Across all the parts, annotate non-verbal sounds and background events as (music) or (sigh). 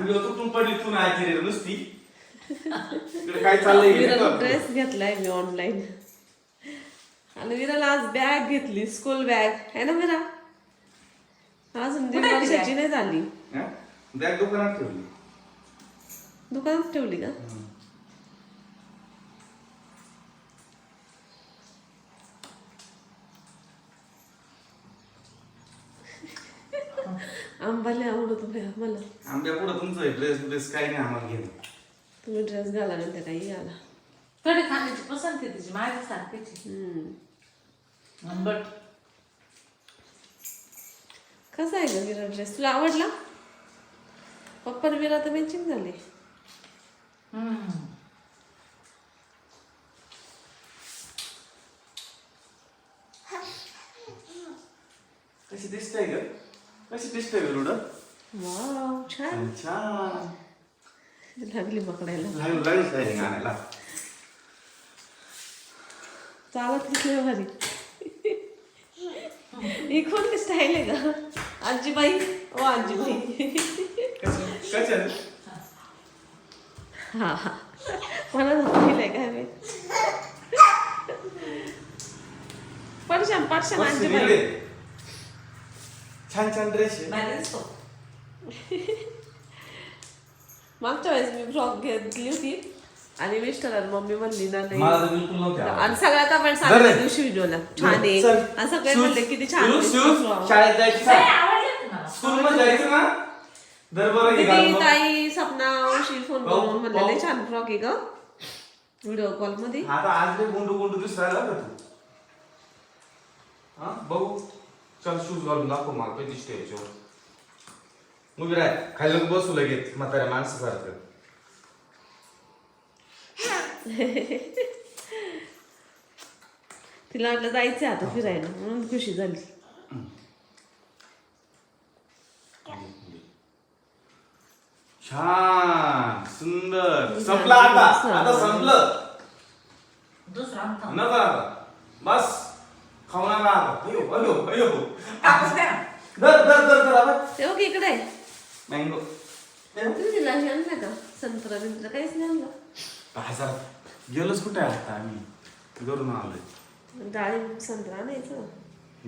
पडली तू नाही रे नुसती. इकडे काय चाललंय. ड्रेस घेतलाय मी ऑनलाईन आणि विराला आज बॅग घेतली स्कूल बॅग आहे ना विरा? अजून दीड वर्षाची नाही झाली. हा? बॅग दुकानात ठेवली. दुकानात ठेवली का? आंबाले आवडतो भया मला आंब्या पुढं तुमचं ड्रेस ड्रेस काही नाही आम्हाला घेणं. तुम्ही ड्रेस घाला नंतर काही घाला थोडी खाण्याची पसंत आहे तिची. माझ्या सारखीची हम्म. बट कसा आहे ग विरा ड्रेस? तुला आवडला? पप्पा विरा तर मॅचिंग झाले. कशी दिसतंय ग? कशी दिसतंय गरुड वाव छान. छान. लागली पकडायला. लागली चालत किती भारी. ही कोणती स्टाईल आहे का आजीबाई? ओ आजीबाई. हा हा. मला पाहिलंय काय मी पडशान पडशान मस्त आजीबाई. छान छान ड्रेस आहे बॅलन्स तो (laughs) मागच्या वेळेस मी फ्रॉक घेतली होती आणि मिस्टर आणि मम्मी म्हणली ना नाही मला तर बिलकुल नव्हते आवडत. आणि सगळ्या कमेंट बरं. सांगितल्या दिवशी व्हिडिओला छान आहे चल. आणि सगळे शूज- म्हणले किती छान दिसतो. फ्रॉक. शाळेत जायचं नाही, आवडले होते मला स्कूल मध्ये जायचं ना दर बरं घे किती घालून. ताई सपना औशी फोन करून म्हणले. लय छान फ्रॉक आहे ग व्हिडिओ कॉलमध्ये आता आज लय गुंडू गुंडू दिसायला का तू हा बघू चल शूज घालून दाखव मला कधी स्टेजवर उभी राह खाली लोक बसू लगेच म्हाताऱ्या माणसासारखं. (laughs) तिला वाटलं जायचं आता फिरायला म्हणून खुशी झाली. छान सुंदर. (laughs) संपलं आता आता संपलं. दुसरा. नका आता. बस. आता अयो अयो अयो. कापूस द्या. धर धर धर धर आता ते बघ इकडे. आहे. मँगो. तुम्ही तिला हे आणलं का? संत्रा बिंत्रा काहीच नाही आणलं. गेलोच कुठे आता आम्ही? घरून आलोय. डाळिंब संत्रा आणायचं.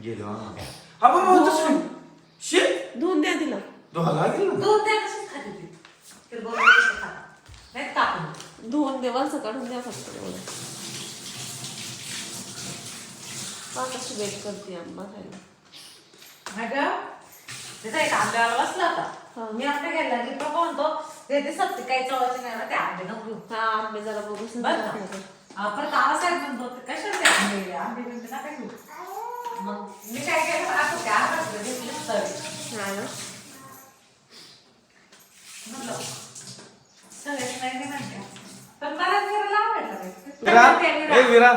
गेलो हा. हा बाबा तसं धुवून द्या तिला. दोहा लागेल ना. दूध द्या कशीच खाते ती. ते बरोबर. नाही. धुवून दे वरचं काढून द्या फक्त एवढं पहा कशी वेट करते आंबा खायला. तिथं एक बसला हा. होता मी आंबे घ्यायला लागली पप्पा म्हणतो ते दिसत ते काही चवायचे नाही ना ते आंबे नको. हा आंबे जरा बघू का? परत आवासाहेब म्हणतो ते ते आंबे आंबे बिंबे नका घेऊ मग मी काय केलं असं त्या आंब्याचं घेतलं तर हा म्हटलं नाही ते म्हणते पण मला जरा आवडलं बाई. विरा ते विरा. ए विरा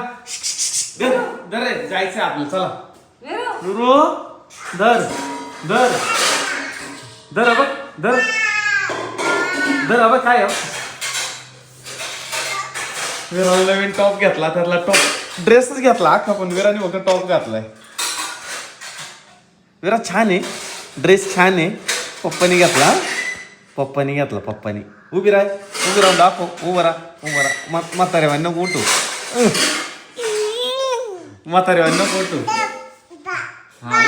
धर धर रे जायचं आपलं चला. विरा. नुरो धर धर. धर बघ धर. धर बघ काय विराने नवीन टॉप घेतला त्यातला टॉप ड्रेसच घेतला अख्खा पण. विराने फक्त टॉप घातलाय. विरा छान आहे. ड्रेस छान आहे. पप्पानी घेतला पप्पानी घेतला पप्पानी. उभी राह उभी राहून दाखव. उभं राहा उभं राहा. म्हा- म्हातारे नको उठू म्हातारे नको उठू हा.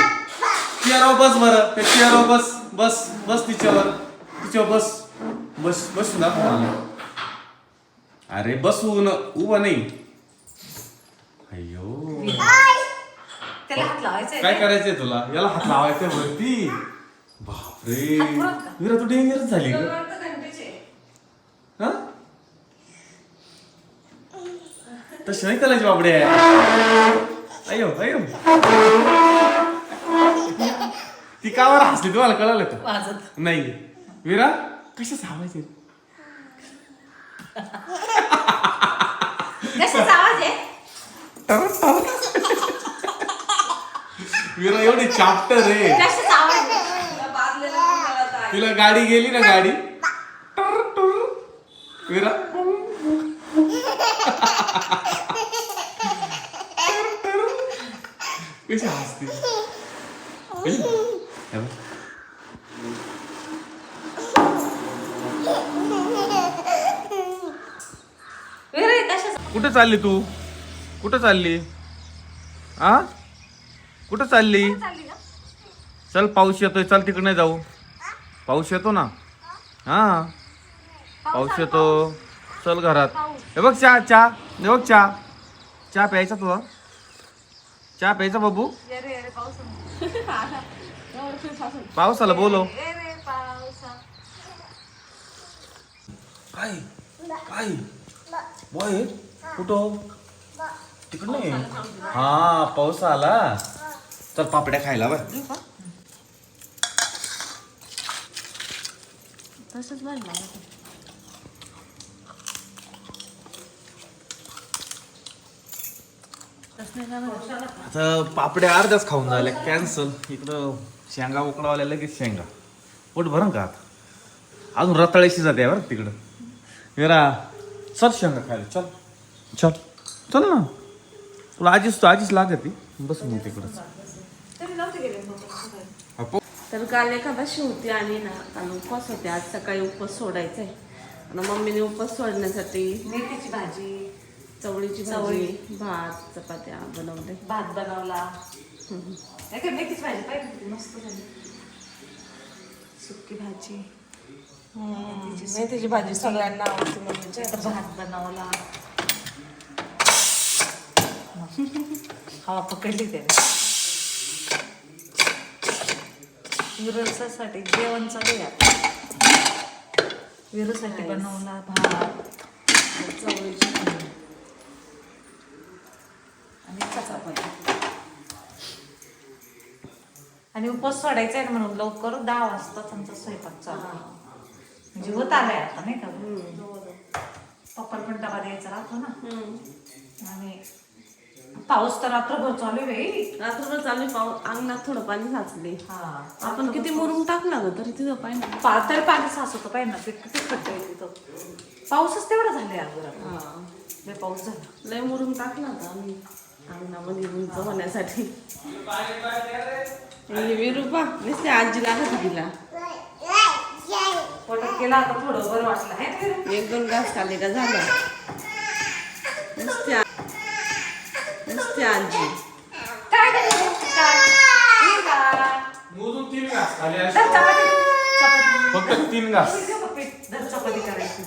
चेअरवर बस बरं. त्या चेअरवर बस बस बस तिच्यावर. तिच्यावर बस. बस बसू मला अरे बसून उभं नाही. अय्यो. त्याला हात लावायचा काय करायचंय तुला? याला हात लावायचा वरती. बापरे. विरा तू डेंजरच झाली ग. हा? तशी नाही करायची बापडे अयो अयो ती कावर हसली तुम्हाला कळालं का? वाजत. नाही विरा आवाज आहे? कशाचा आवाज आहे? विरा एवढी चाप्टर आहे. कशाचा आवाज आहे? तिला गाडी गेली ना गाडी? Tour, tour. विरा कुठं चालली तू? कुठं चालली? आ? कुठं चालली? चल पाऊस येतोय चल तिकडे नाही जाऊ. पाऊस येतो ना? हा? पाऊस येतो. चल घरात. हे बघ चहा चहा. हे बघ चहा. चहा प्यायचा तुला चहा प्यायचा बाबू? (laughs) पावसाला बोलो काय? काय? बॉय कुठं? तिकडं नाही हा पाऊस आला. चल पापड्या खायला बाय तसंच आता पापड्या अर्ध्याच खाऊन झाल्या कॅन्सल इकडं शेंगा उकडावाल्या लगेच शेंगा. पोट भरण का आता? अजून रताळ्याशी जाते बरं तिकडं. विरा चल शेंगा खायला चल. चल. चल ना. तुला आजीच आजीच लागत ती. बस मग तिकडंच. पो- तर काल एकादशी होती आणि ना काल उपवास होते. आज सकाळी उपवास सोडायचा आहे आणि मम्मीने उपवास सोडण्यासाठी मेथीची भाजी चवळीची चवळी. भात चपात्या बनवले. भात बनवला. नाही का मेथीची भाजी? पाहिजे होती मस्त झाली. सुकी भाजी. मेथीची भाजी सगळ्यांना आवडते म्हणजे. भात बनवला. हवा पकडली त्याने. विरसासाठी जेवण चालू आहे आता. विरसाठी बनवला भात. चवळीची आणि आणि उपवास सोडायचा आहे म्हणून लवकर दहा वाजताच आमचा स्वयंपाक चालू म्हणजे होत आलाय आता नाही का? पप्पाला पण डबा द्यायचा राहतो ना. आणि पाऊस तर रात्रभर चालू आहे रात्रभर चालू पाऊस अंगणात थोडं पाणी साचले हा आपण किती मुरुम टाकला ग तरी तिथं पाणी पातळ पाणी साचवतो पाहिजे ना ते किती आहे तिथं. पाऊसच तेवढा झालाय अगोदर. लय पाऊस झाला. लय मुरुम टाकला होता आम्ही. अंगणामध्ये उंच होण्यासाठी विरूपा नुसते आजी लागत होती तिला पोटात केला आता थोडं बरं वाटलं? एक दोन घास खाल्ले का झालं नुसते नुसते आजी? मोजून तीन घास खाली. फक्त तीन घास चपाती करायची.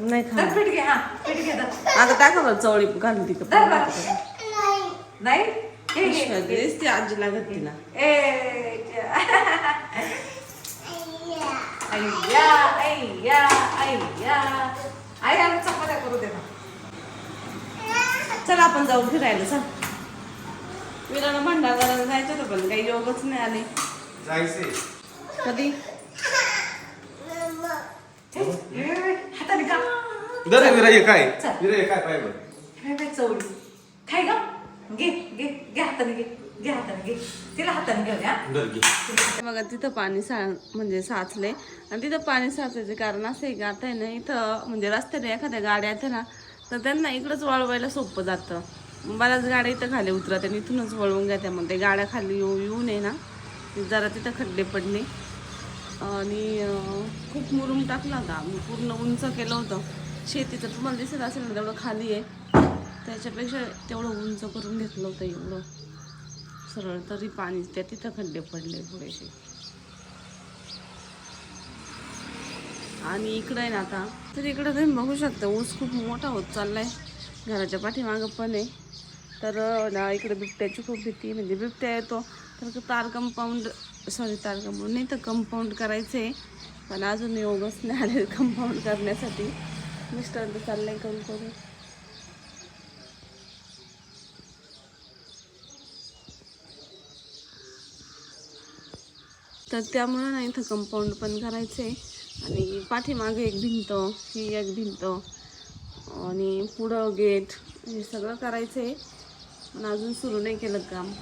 नाही खा पीठ घे हा पीठ घे धर. आता टाका बरं चवळी घालून ती धर बरं. नाही? घे, घे. नुसती आजी लागत तिला. ए, अय्या अय्या अय्या. आई आम्ही चपात्या करू दे ना. चल आपण जाऊ फिरायला चल. विराला भंडारा जायचं होतं पण काही योगच नाही आले. जायचंय. कधी हे, हे, हाताने का दर विरा हे काय? चल. विरा हे काय पाय बरं हे बाई चवळी? खाय का घे घे घे हाताने घे. घे हाताने घे. तिला हाताने घेऊन या. दर घे. बघा तिथं पाणी सा म्हणजे साचले आणि तिथं पाणी साचायचं कारण असं आहे की आता आहे ना इथं म्हणजे रस्त्याने एखाद्या गाड्या आहेत ना तर त्यांना इकडंच वळवायला सोपं जातं. बऱ्याच गाड्या इथं खाली उतरत आणि इथूनच वळवून घेत्या मग ते गाड्या खाली येऊ येऊ नये ना. जरा तिथं खड्डे पडले. आणि अं, खूप मुरुम टाकला होता. आम्ही पूर्ण उंच केलं होतं. शेतीचं तुम्हाला दिसत असेल ना तेवढं खाली आहे. त्याच्यापेक्षा तेवढं उंच करून घेतलं होतं एवढं. सरळ तरी पाणी त्या तिथं खड्डे पडले थोडेसे. आणि इकडं आहे ना आता तर इकडं तुम्ही बघू शकता ऊस खूप मोठा होत चाललाय. घराच्या पाठीमागं पण आहे. तर ना इकडे बिबट्याची खूप भीती म्हणजे बिबट्या येतो तर तार कंपाऊंड सॉरी तार कंपाऊंड नाही तर कंपाऊंड करायचं आहे पण अजून योगच नाही आले कंपाऊंड करण्यासाठी. मिस्टर आहे करून करून. तर त्यामुळं ना इथं कंपाऊंड पण करायचं आहे आणि पाठीमागे एक भिंत ही एक भिंत. आणि पुढं गेट हे सगळं करायचं आहे पण अजून सुरू नाही केलं काम.